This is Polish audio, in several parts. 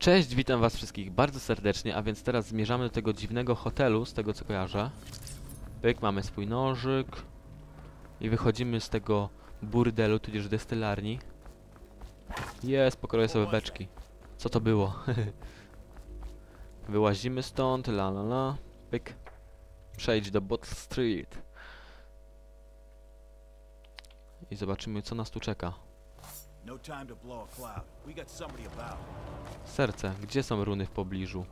Cześć, witam was wszystkich bardzo serdecznie, a więc teraz zmierzamy do tego dziwnego hotelu, z tego co kojarzę. Pyk, mamy swój nożyk. I wychodzimy z tego burdelu, tudzież destylarni. Jest, pokroję sobie beczki. Co to było? Wyłazimy stąd, la la la. Pyk. Przejdź do Bottle Street. I zobaczymy co nas tu czeka. No time to blow a cloud. We got somebody about. Serce, gdzie są runy w pobliżu?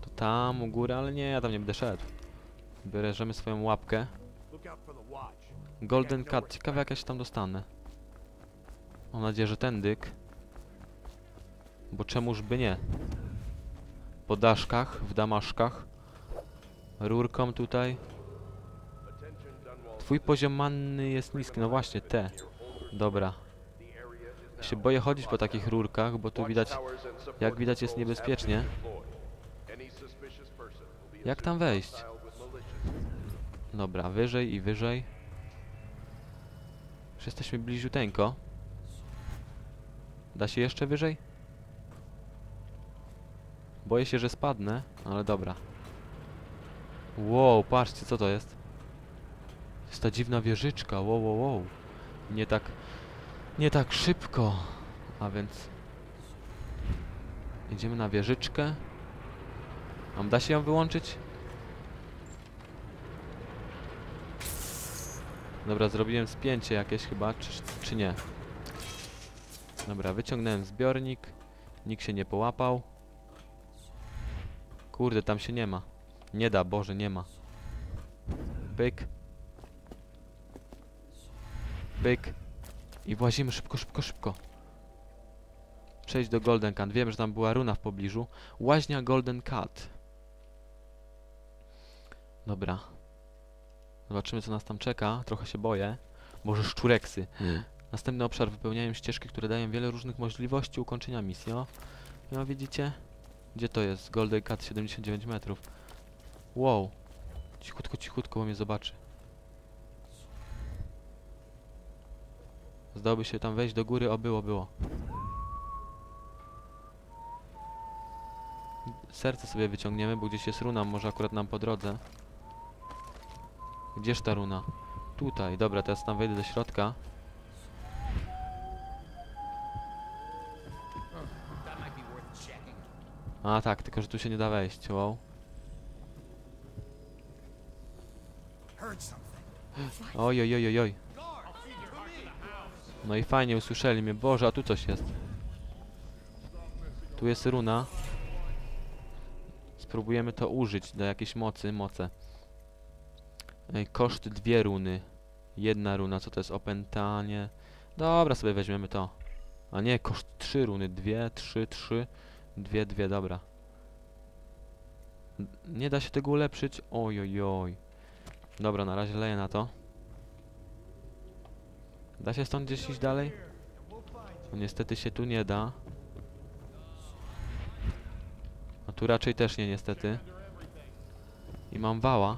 To tam u góry, ale nie, ja tam nie będę szedł. Bierzemy swoją łapkę. Golden Cut, ciekawe jak ja się tam dostanę. Mam nadzieję, że ten dyk. Bo czemuż by nie? Po daszkach, w damaszkach. Rurką tutaj. Twój poziom manny jest niski, no właśnie, te. Dobra. Się boję chodzić po takich rurkach, bo tu widać, jak widać jest niebezpiecznie. Jak tam wejść? Dobra, wyżej i wyżej. Już jesteśmy bliziuteńko. Da się jeszcze wyżej? Boję się, że spadnę, ale dobra. Wow, patrzcie co to jest. Jest ta dziwna wieżyczka, wow, wow, wow. Nie tak, nie tak szybko. A więc... Idziemy na wieżyczkę. Mam da się ją wyłączyć? Dobra, zrobiłem spięcie jakieś chyba, czy, czy nie? Dobra, wyciągnąłem zbiornik. Nikt się nie połapał. Kurde, tam się nie ma. Nie da, Boże, nie ma. Pyk. Pyk. I włazimy szybko, szybko, szybko. Przejdź do Golden Cut. Wiem, że tam była runa w pobliżu. Łaźnia Golden Cut. Dobra. Zobaczymy, co nas tam czeka. Trochę się boję. Może szczureksy. Następny obszar wypełniają ścieżki, które dają wiele różnych możliwości ukończenia misji. O, no widzicie? Gdzie to jest? Golden Cut 79 metrów. Wow. Cichutko, cichutko, bo mnie zobaczy. Zdałoby się tam wejść do góry, o było, było. Serce sobie wyciągniemy, bo gdzieś jest runa, może akurat nam po drodze. Gdzież ta runa? Tutaj, dobra, teraz tam wejdę do środka. A tak, tylko że tu się nie da wejść, wow. Oj, oj, oj, oj, oj. No i fajnie, usłyszeli mnie. Boże, a tu coś jest. Tu jest runa. Spróbujemy to użyć do jakiejś mocy, moce. Ej, koszt dwie runy. Jedna runa, co to jest? Opętanie. Dobra, sobie weźmiemy to. A nie, koszt trzy runy. Dwie, trzy, trzy. Dwie, dwie, dobra. Nie da się tego ulepszyć? Oj, oj, oj. Dobra, na razie leję na to. Da się stąd gdzieś iść dalej? No niestety się tu nie da. A tu raczej też nie, niestety. I mam wała.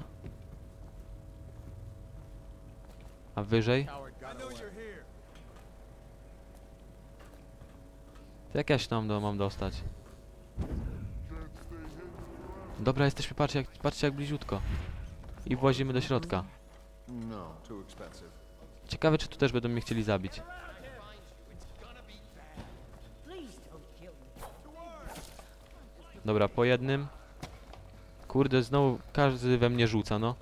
A wyżej? Jak ja się tam do, mam dostać? Dobra, jesteśmy, patrzcie jak, patrzcie jak bliziutko. I włazimy do środka. No, too expensive. Ciekawe, czy tu też będą mnie chcieli zabić. Dobra, po jednym. Kurde, znowu każdy we mnie rzuca, no.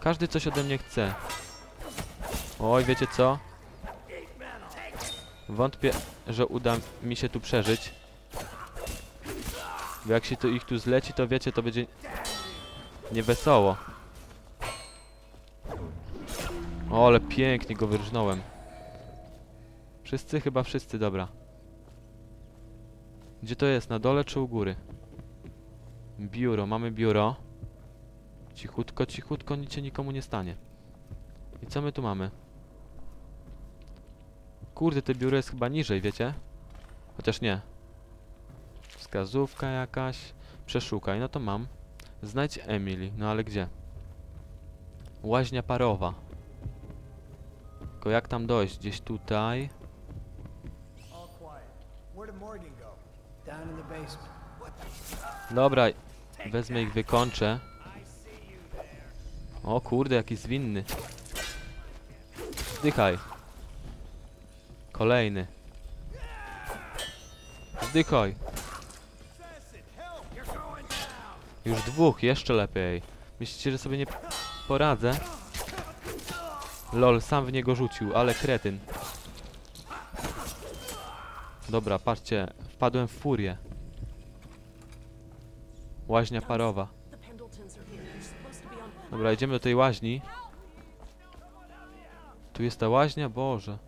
Każdy coś ode mnie chce. Oj, wiecie co? Wątpię, że uda mi się tu przeżyć. Bo jak się to ich tu zleci, to wiecie, to będzie niewesoło. O, ale pięknie go wyrżnąłem. Wszyscy? Chyba wszyscy, dobra. Gdzie to jest? Na dole czy u góry? Biuro, mamy biuro. Cichutko, cichutko, nic się nikomu nie stanie. I co my tu mamy? Kurde, to biuro jest chyba niżej, wiecie? Chociaż nie. Wskazówka jakaś. Przeszukaj, no to mam. Znajdź Emily, no ale gdzie? Łaźnia parowa. Tylko jak tam dojść? Gdzieś tutaj. Dobra, wezmę ich, wykończę. O kurde, jaki zwinny. Zdychaj. Kolejny. Zdychaj. Już dwóch, jeszcze lepiej. Myślicie, że sobie nie poradzę? Lol, sam w niego rzucił, ale kretyn. Dobra, patrzcie, wpadłem w furię. Łaźnia parowa. Dobra, idziemy do tej łaźni. Tu jest ta łaźnia? Boże.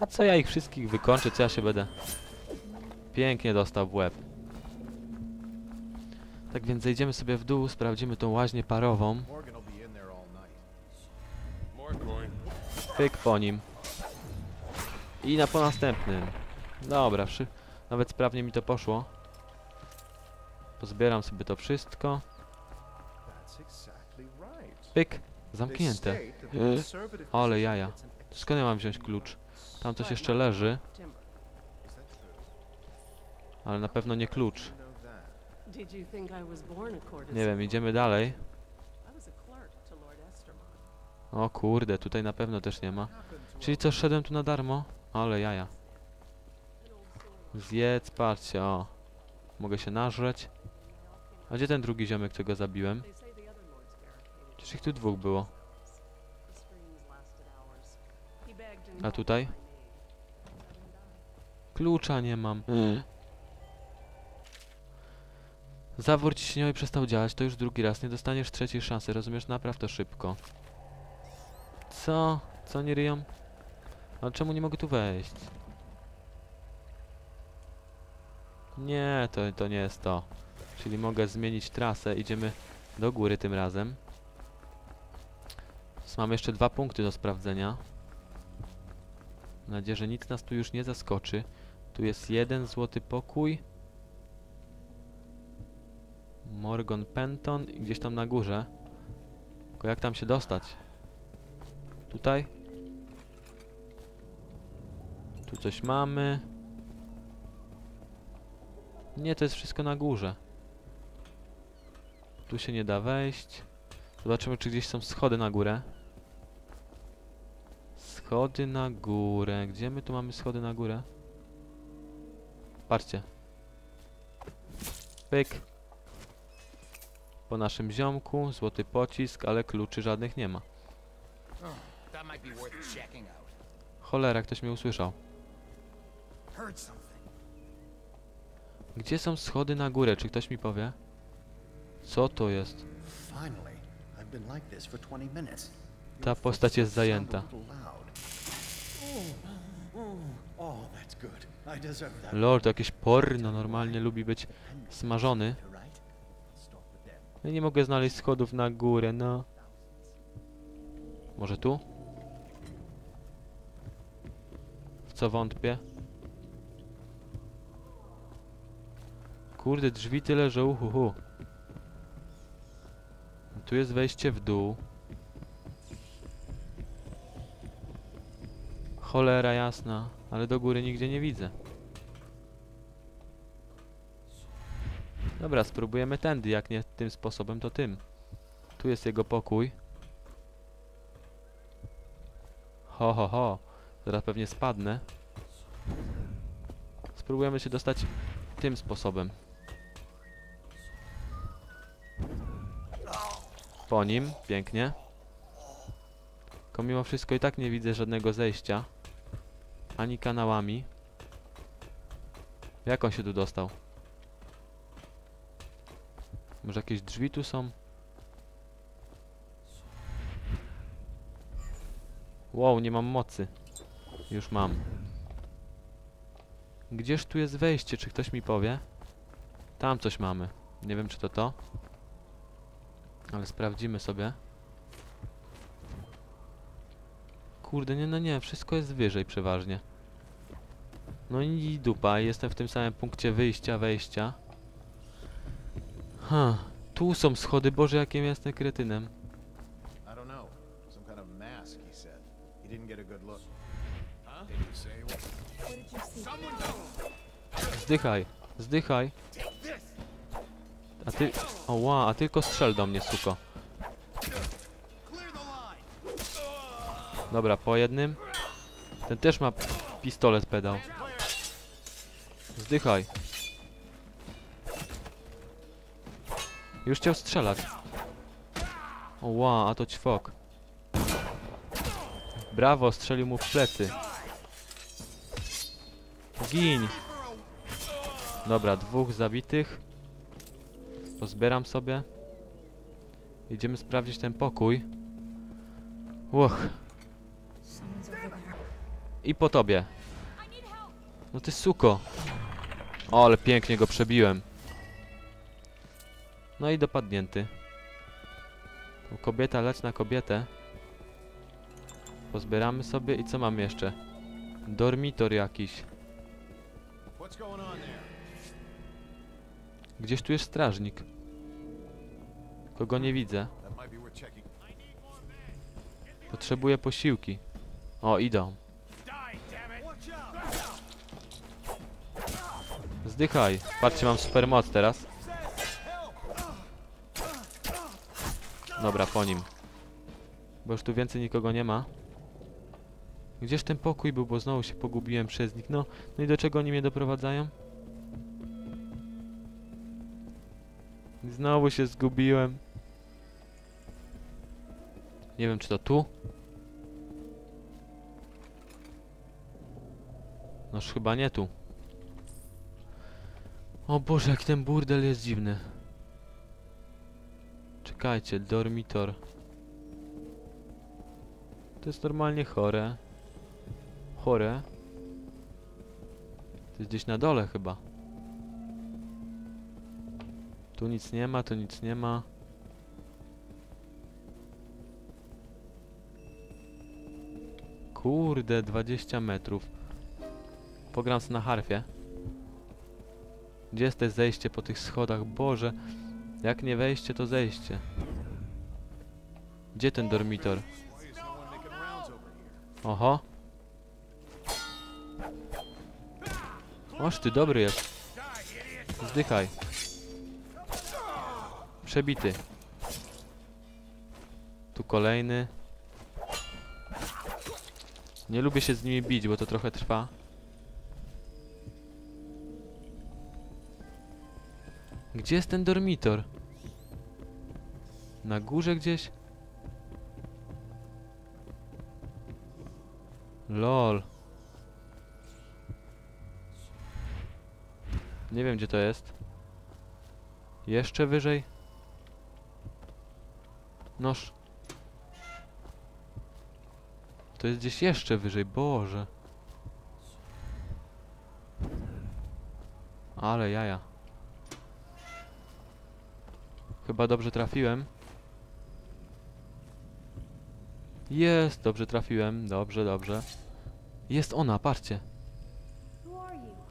A co ja ich wszystkich wykończę? Co ja się będę... Pięknie dostał w łeb. Tak więc zejdziemy sobie w dół, sprawdzimy tą łaźnię parową. Pyk po nim. I na po następnym. Dobra, nawet sprawnie mi to poszło. Pozbieram sobie to wszystko. Pyk. Zamknięte. conservative Ale jaja. Skąd ja mam wziąć klucz? Tam coś jeszcze leży, ale na pewno nie klucz. Nie wiem, idziemy dalej. O kurde, tutaj na pewno też nie ma. Czyli co, szedłem tu na darmo? Ale jaja. Zjedz, patrzcie, o. Mogę się nażreć. A gdzie ten drugi ziomek, którego zabiłem? Przecież ich tu dwóch było. A tutaj? Klucza nie mam. Zawór ciśnieniowy przestał działać, to już drugi raz. Nie dostaniesz trzeciej szansy, rozumiesz? Napraw to szybko. Co? Co nie ryją? Ale czemu nie mogę tu wejść? Nie, to, to nie jest to. Czyli mogę zmienić trasę, idziemy do góry tym razem. Więc Mam jeszcze dwa punkty do sprawdzenia. Mam nadzieję, że nic nas tu już nie zaskoczy. Tu jest jeden złoty pokój. Morgan Penton i gdzieś tam na górze. Tylko jak tam się dostać? Tutaj? Tu coś mamy. Nie, to jest wszystko na górze. Tu się nie da wejść. Zobaczymy, czy gdzieś są schody na górę. Schody na górę. Gdzie my tu mamy schody na górę? Patrzcie. Pyk. Po naszym ziomku, złoty pocisk, ale kluczy żadnych nie ma. Cholera, ktoś mnie usłyszał. Gdzie są schody na górę? Czy ktoś mi powie? Co to jest? Finally, I've been like this for 20 minutes. Ta postać jest zajęta. loud. Oh, oh. Lord, to jakieś porno normalnie lubi być smażony. Ja nie mogę znaleźć schodów na górę, no. Może tu? W co wątpię? Kurde, drzwi tyle, że uhuhu. Tu jest wejście w dół. Cholera jasna, ale do góry nigdzie nie widzę. Dobra, spróbujemy tędy, jak nie tym sposobem, to tym. Tu jest jego pokój. Ho, ho, ho. Zaraz pewnie spadnę. Spróbujemy się dostać tym sposobem. Po nim, pięknie. Tylko mimo wszystko i tak nie widzę żadnego zejścia. Ani kanałami. Jak on się tu dostał? Może jakieś drzwi tu są? Wow, nie mam mocy. Już mam. Gdzież tu jest wejście? Czy ktoś mi powie? Tam coś mamy. Nie wiem, czy to to. Ale sprawdzimy sobie. Kurde, nie, no nie, wszystko jest wyżej przeważnie. No i dupa, jestem w tym samym punkcie wyjścia, wejścia. Ha, tu są schody, Boże, jakim jestem kretynem. Zdychaj, zdychaj. A ty... O ła, a tylko strzel do mnie, suko. Dobra, po jednym. Ten też ma pistolet pedał. Zdychaj. Już chciał strzelać. O ła, a to ćwok. Brawo, strzelił mu w plecy. Gin! Dobra, dwóch zabitych. Pozbieram sobie. Idziemy sprawdzić ten pokój. Łoch. I po tobie. No ty suko. O, ale pięknie go przebiłem. No i dopadnięty. Kobieta, leć na kobietę. Pozbieramy sobie i co mamy jeszcze? Dormitor jakiś. What's going on there? Gdzieś tu jest strażnik. Kogo nie widzę. Potrzebuję posiłki. O, idą. Zdychaj. Patrzcie, mam super moc teraz. Dobra, po nim. Bo już tu więcej nikogo nie ma. Gdzież ten pokój był, bo znowu się pogubiłem przez nich. No, no i do czego oni mnie doprowadzają? Znowu się zgubiłem. Nie wiem, czy to tu? Noż chyba nie tu. O Boże, jak ten burdel jest dziwny. Czekajcie, dormitor. To jest normalnie chore. Chore. To jest gdzieś na dole chyba. Tu nic nie ma, tu nic nie ma. Kurde, 20 metrów. Pogram na harfie. Gdzie jest te zejście po tych schodach? Boże, jak nie wejście, to zejście. Gdzie ten dormitor? Oho. Oż ty dobry jest. Zdychaj. Przebity. Tu kolejny. Nie lubię się z nimi bić, bo to trochę trwa. Gdzie jest ten dormitor? Na górze gdzieś? LOL. Nie wiem gdzie to jest. Jeszcze wyżej? Noż. To jest gdzieś jeszcze wyżej, Boże. Ale jaja. Chyba dobrze trafiłem. Jest, dobrze trafiłem. Dobrze, dobrze. Jest ona, patrzcie.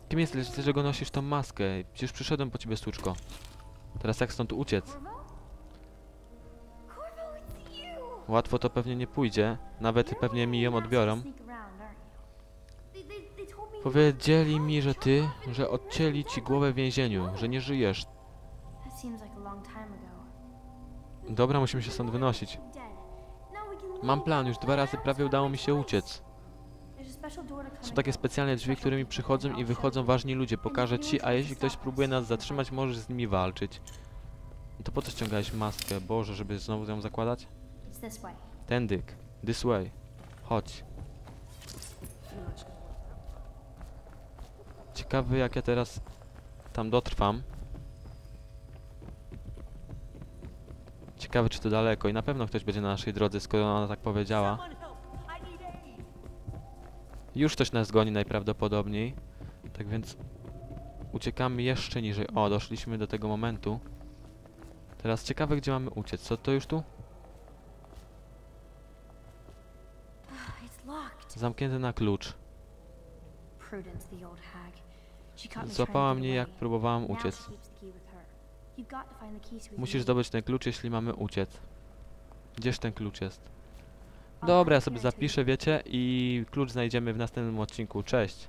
Kim jesteś, dlaczego nosisz tą maskę? Przecież przyszedłem po ciebie, suczko. Teraz jak stąd uciec? Łatwo to pewnie nie pójdzie. Nawet pewnie mi ją odbiorą. Powiedzieli mi, że ty, że odcięli ci głowę w więzieniu, że nie żyjesz. Dobra, musimy się stąd wynosić. Mam plan, już dwa razy prawie udało mi się uciec. Są takie specjalne drzwi, którymi przychodzą i wychodzą ważni ludzie. Pokażę ci, a jeśli ktoś próbuje nas zatrzymać, możesz z nimi walczyć. To po co ściągałeś maskę? Boże, żeby znowu ją zakładać? This way. Tędyk. This way. Chodź. Ciekawy jak ja teraz tam dotrwam. Ciekawy czy to daleko i na pewno ktoś będzie na naszej drodze, skoro ona tak powiedziała. Już ktoś nas goni najprawdopodobniej. Tak więc uciekamy jeszcze niżej. O, doszliśmy do tego momentu. Teraz ciekawe gdzie mamy uciec. Co to już tu? Zamknięte na klucz. Złapała mnie jak próbowałam uciec. Musisz zdobyć ten klucz, jeśli mamy uciec. Gdzież ten klucz jest? Dobra, ja sobie zapiszę, wiecie, i klucz znajdziemy w następnym odcinku. Cześć!